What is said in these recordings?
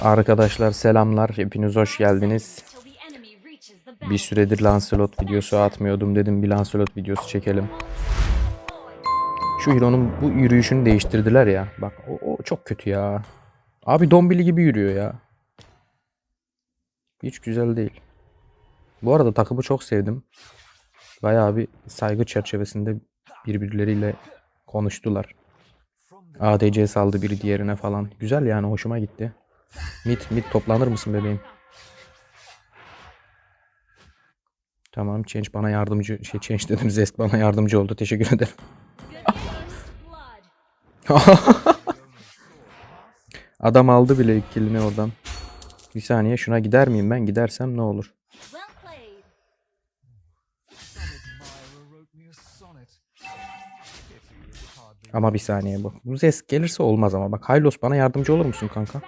Arkadaşlar selamlar. Hepiniz hoş geldiniz. Bir süredir Lancelot videosu atmıyordum. Dedim bir Lancelot videosu çekelim. Şu Hero'nun bu yürüyüşünü değiştirdiler ya. Bak o, o çok kötü ya. Abi dombili gibi yürüyor ya. Hiç güzel değil. Bu arada takımı çok sevdim. Bayağı bir saygı çerçevesinde birbirleriyle konuştular. ADC saldı biri diğerine falan. Güzel yani hoşuma gitti. Mit mit toplanır mısın bebeğim? Tamam Change bana yardımcı şey Change dedim Zest bana yardımcı oldu. Teşekkür ederim. Adam aldı bile ilk killini oradan. Bir saniye şuna gider miyim ben? Gidersem ne olur? Ama bir saniye bu. Bu Zest gelirse olmaz ama. Bak Hylos bana yardımcı olur musun kanka?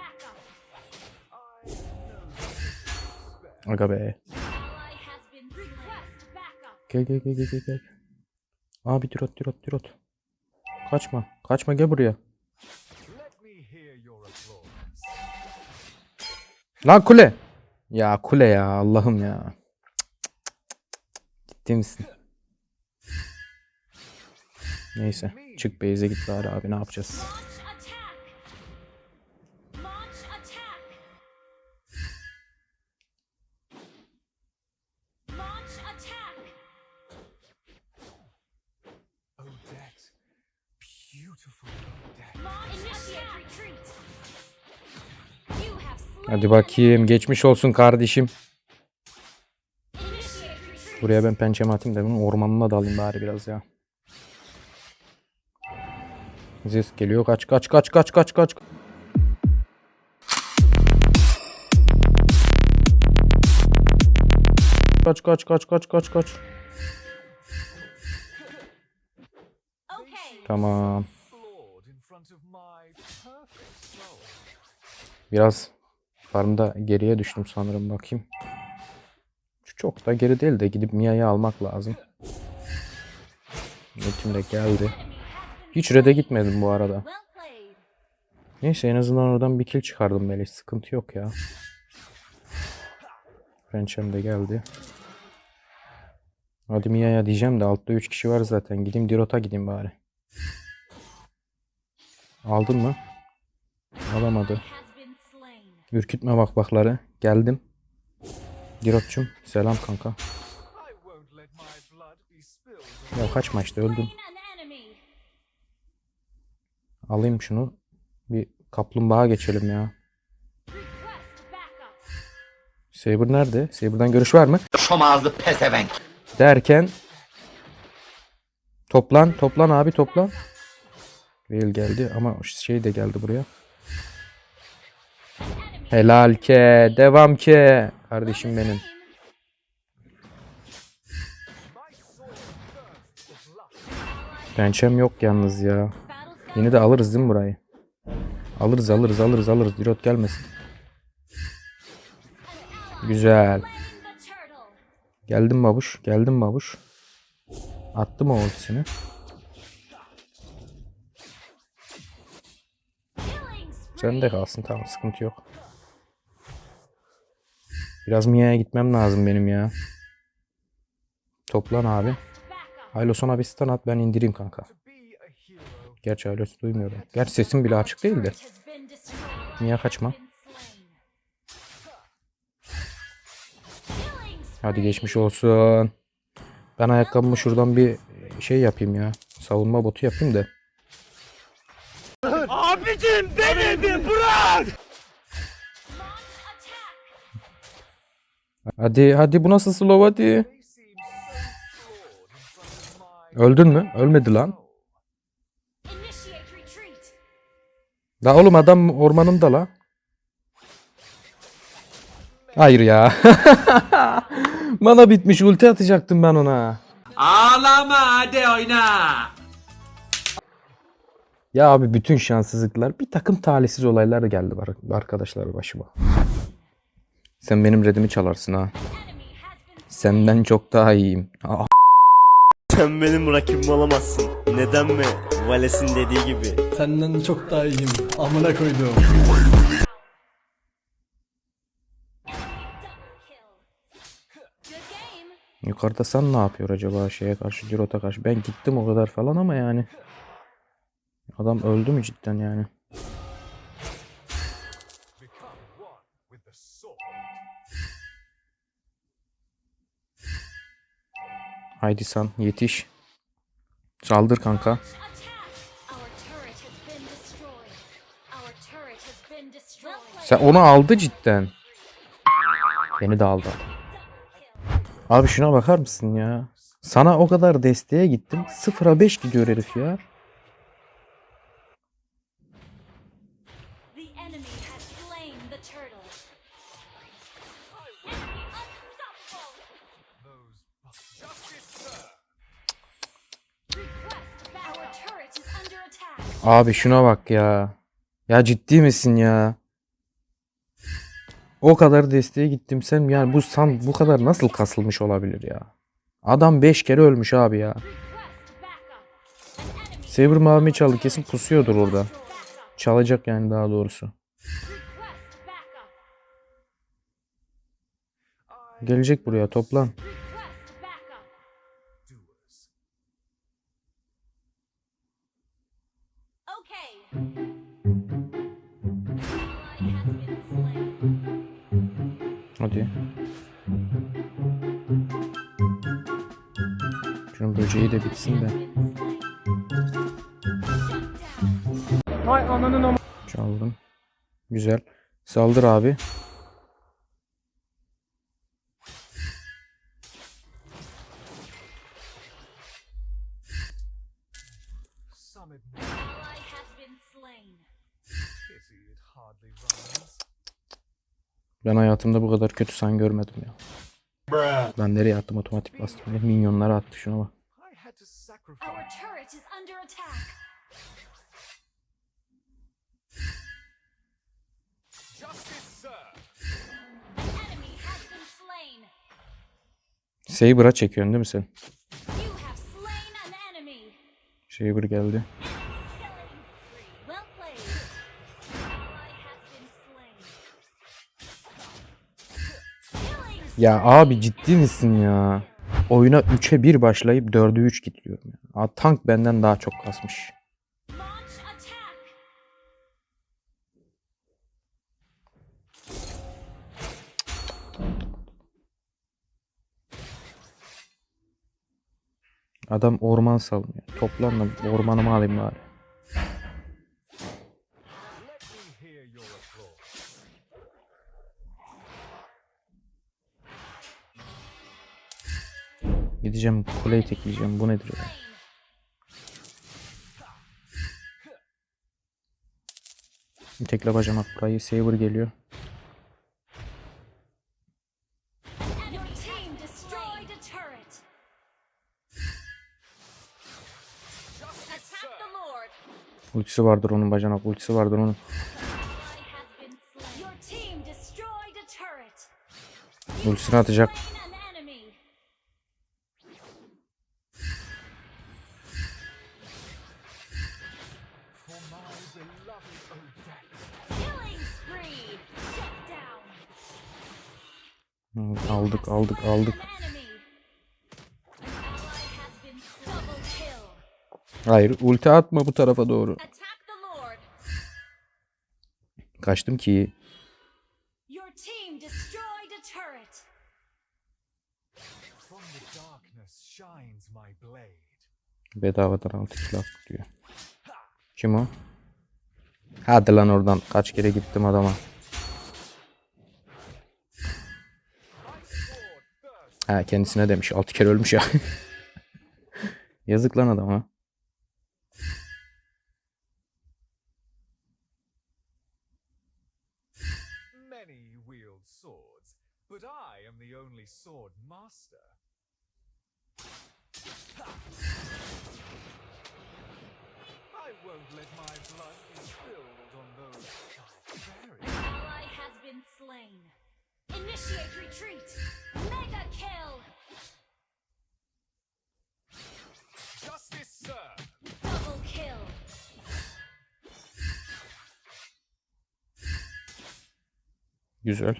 Aga be. Gel gel gel gel gel. Abi dirot dirot dirot. Kaçma. Kaçma gel buraya. Lan kule. Ya kule ya Allah'ım ya. Ciddi misin? Neyse. Çık base'e git bari abi ne yapacağız? Hadi bakayım geçmiş olsun kardeşim. Buraya ben pençemi atayım da bunun ormanına dalayım bari biraz ya. Zes geliyor kaç kaç kaç kaç kaç kaç. Kaç kaç kaç kaç kaç kaç. Tamam. Biraz farmda geriye düştüm sanırım bakayım. Çok da geri değil de gidip Mia'yı almak lazım. Ultim de geldi. Hiç red'e gitmedim bu arada. Neyse en azından oradan bir kill çıkardım böyle. Sıkıntı yok ya. Pençem de geldi. Hadi Mia'ya diyeceğim de altta 3 kişi var zaten. Gideyim Dirot'a gideyim bari. Aldın mı? Alamadı. Ürkütme bak bakları. Geldim. Dirot'cum selam kanka. Ya kaçma işte öldüm. Alayım şunu. Bir kaplumbağa geçelim ya. Saber nerede? Saber'dan görüş var mı? Şom ağızlı pezevenk. Derken toplan toplan abi toplan. Veil geldi ama şey de geldi buraya. Helal ke devam ke kardeşim benim. Pençem yok yalnız ya. Yine de alırız değil mi burayı? Alırız alırız alırız alırız. Dirot gelmesin. Güzel. Geldim babuş. Geldim babuş. Attım o ultisini. Sen de kalsın tamam sıkıntı yok. Biraz Mia'ya gitmem lazım benim ya. Toplan abi. Backup. Hyloson'a bir stun at ben indireyim kanka. Gerçi Hylos duymuyorum. Gerçi sesim bile açık değil de. Turret has been destroyed. Mia kaçma. Hadi geçmiş olsun. Ben ayakkabımı şuradan bir şey yapayım ya. Savunma botu yapayım da. Launch attack. Hadi hadi bu nasıl slow hadi. Öldün mü? Ölmedi lan. La oğlum adam ormanında la. Hayır ya. Bana bitmiş ulti atacaktım ben ona. Ağlama hadi oyna. Ya abi bütün şanssızlıklar bir takım talihsiz olaylar geldi arkadaşlar başıma. Sen benim redimi çalarsın ha. Senden çok daha iyiyim. Aa, Sen benim rakibim olamazsın. Neden mi? Vales'in dediği gibi. Senden çok daha iyiyim. Amına koydum. Good game. Yukarıda sen ne yapıyor acaba şeye karşı Girot'a karşı? Ben gittim o kadar falan ama yani. Adam öldü mü cidden yani? Haydi san yetiş. Saldır kanka. Sen onu aldı cidden. Beni de aldı. Abi şuna bakar mısın ya? Sana o kadar desteğe gittim. 0'a 5 gidiyor herif ya. Abi şuna bak ya. Ya ciddi misin ya? O kadar desteğe gittim sen yani bu san bu kadar nasıl kasılmış olabilir ya? Adam 5 kere ölmüş abi ya. Saber mavi çaldı kesin pusuyordur orada. Çalacak yani daha doğrusu. Gelecek buraya toplan. Request backup. Doers. Okay. Ally has been slain. Hadi. Şunun böceği de bitsin de. Çaldım. Güzel. Saldır abi. Ben hayatımda bu kadar kötü san görmedim ya. Ben nereye attım otomatik bastım. ya. Minyonlara attı şuna bak. Saber'a çekiyorsun değil mi sen? Saber geldi. Ya abi ciddi misin ya? Oyuna 3'e 1 başlayıp 4'e 3 gidiyorum ya. Tank benden daha çok kasmış. Adam orman savunuyor. Toplan da ormanımı alayım bari. Gideceğim kuleyi tekleyeceğim. Bu nedir ya? Slain. Tekle bacanak burayı. Saber geliyor. Ultisi vardır onun bacanak. Ultisi vardır onun. Ally has Aldık aldık aldık. Hayır ulti atma bu tarafa doğru. Kaçtım ki. Bedavadan 6 kill attık diyor. Kim o? Hadi lan oradan. Kaç kere gittim adama. My sword thirsts Ha kendisine demiş. 6 kere ölmüş ya. Yazık lan adama. Many wield swords, but I am the only sword master. I won't let my blood be spilled on those barbarians. Ally has been slain. Initiate retreat. Kill.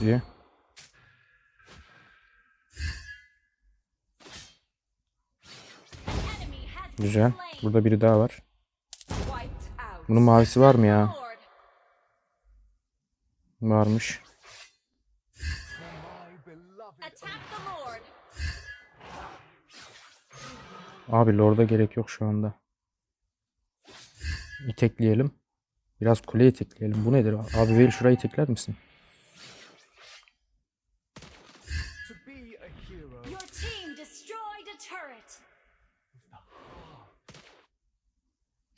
diye. Güzel. Burada biri daha var. Bunun mavisi var mı ya? Varmış. Abi Lord'a gerek yok şu anda. İtekleyelim. Biraz kuleye itekleyelim. Bu nedir? Abi Veil şurayı itekler misin?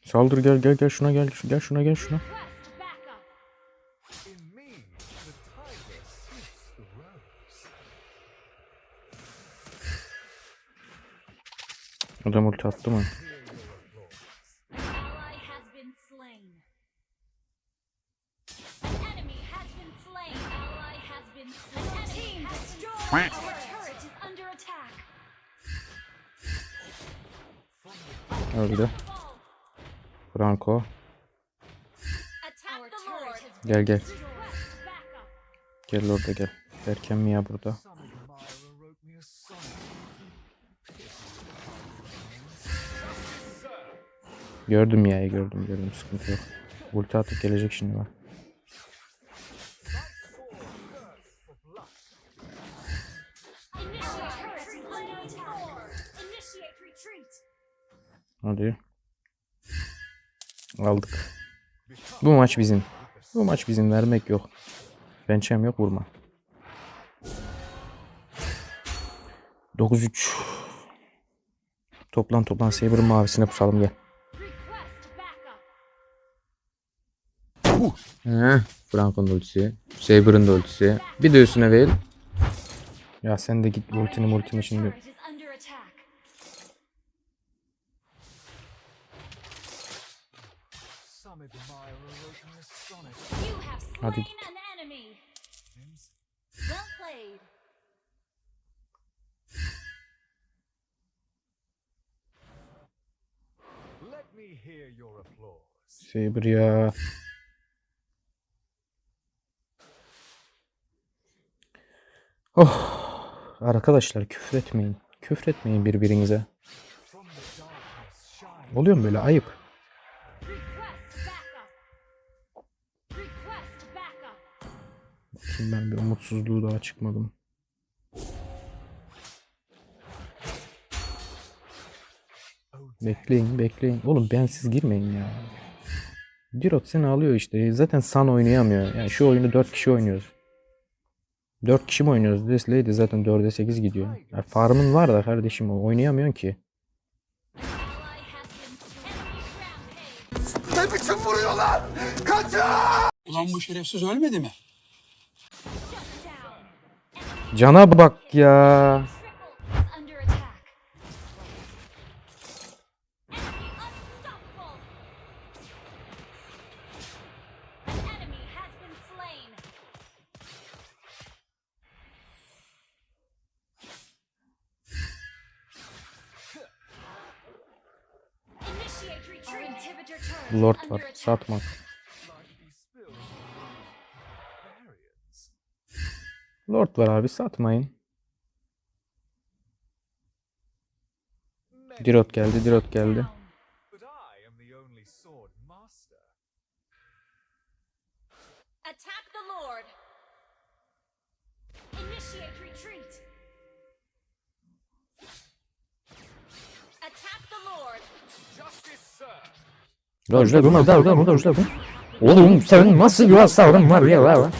Saldır gel gel gel şuna gel. Gel şuna gel şuna. Request backup. In me, the tiger seeks the rose. Adam ulti attı mı? Hear your applause. An ally has been slain. An enemy has been slain. An ally has been slain. Your team destroyed. Our turret is under attack. Öldü. Franco. Gel gel. Gel orada gel. Derken mi burada? Gördüm ya gördüm gördüm sıkıntı yok. Ulti atıp gelecek şimdi bak. Hadi. Aldık. Bu maç bizim. Bu maç bizim vermek yok. Pençem yok vurma. 9-3. Toplan toplan Saber'ın mavisine pusalım gel. Heh, Franco'nun ultisi. Saber'ın da ultisi. Bir de üstüne Veil. Ya sen de git ultini multini şimdi. Turret is under attack. Oh. Arkadaşlar küfür etmeyin. Küfür etmeyin birbirinize. Oluyor mu böyle ayıp? Şimdi ben bir umutsuzluğu daha çıkmadım. Bekleyin bekleyin. Oğlum bensiz girmeyin ya. Dirot seni alıyor işte. Zaten San oynayamıyor. Yani şu oyunu 4 kişi oynuyoruz. 4 kişi mi oynuyoruz? Desley de zaten 4'e 8 gidiyor. Ya farmın var da kardeşim o oynayamıyorsun ki. Ally has been enemy rampage. Ulan bu şerefsiz ölmedi mi? Cana bak ya. Lord var. Barbarians. Lord var abi satmayın. Dirot geldi, Dirot geldi. Dojla durma, dojla durma, dojla durma. Oğlum sen nasıl bir hasarın var ya la?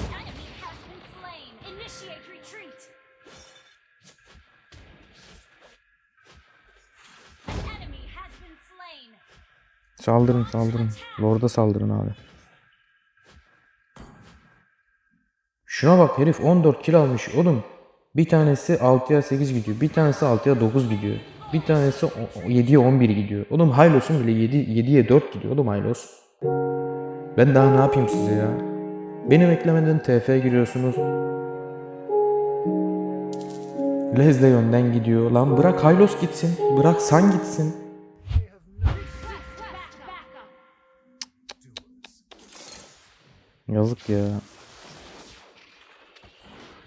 Saldırın saldırın. Lord'a saldırın abi. Şuna bak herif 14 kill almış oğlum. Bir tanesi 6'ya 8 gidiyor. Bir tanesi 6'ya 9 gidiyor. Bir tanesi o- o 7'ye 11 gidiyor. Oğlum Hylos'un bile 7, 7'ye 4 gidiyor oğlum Hylos. Ben daha ne yapayım size ya? Beni beklemeden TF giriyorsunuz. Leslie önden gidiyor. Lan bırak Hylos gitsin. Bırak San gitsin. Yazık ya.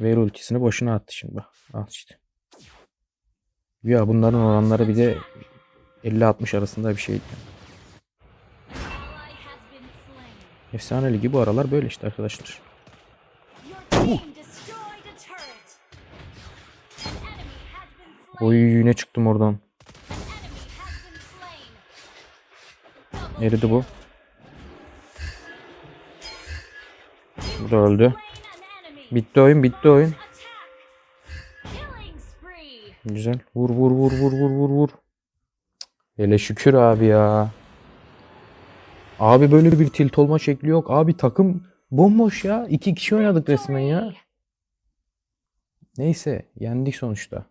Ver ultisini boşuna attı şimdi. Al işte. Ya bunların oranları bir de 50-60 arasında bir şey. Slain. Efsane ligi bu aralar böyle işte arkadaşlar. Oy yine çıktım oradan. Eridi bu. Bu da öldü. Bitti oyun bitti oyun. Güzel. Vur vur vur vur vur vur vur. Hele şükür abi ya. Abi böyle bir tilt olma şekli yok. Abi takım bomboş ya. İki kişi oynadık resmen ya. Neyse yendik sonuçta.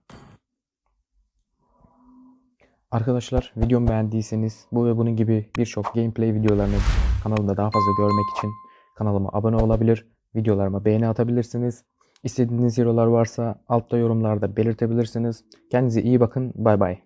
Arkadaşlar videomu beğendiyseniz bu ve bunun gibi birçok gameplay videolarını kanalımda daha fazla görmek için kanalıma abone olabilir, videolarıma beğeni atabilirsiniz. İstediğiniz hero'lar varsa altta yorumlarda belirtebilirsiniz. Kendinize iyi bakın. Bay bay.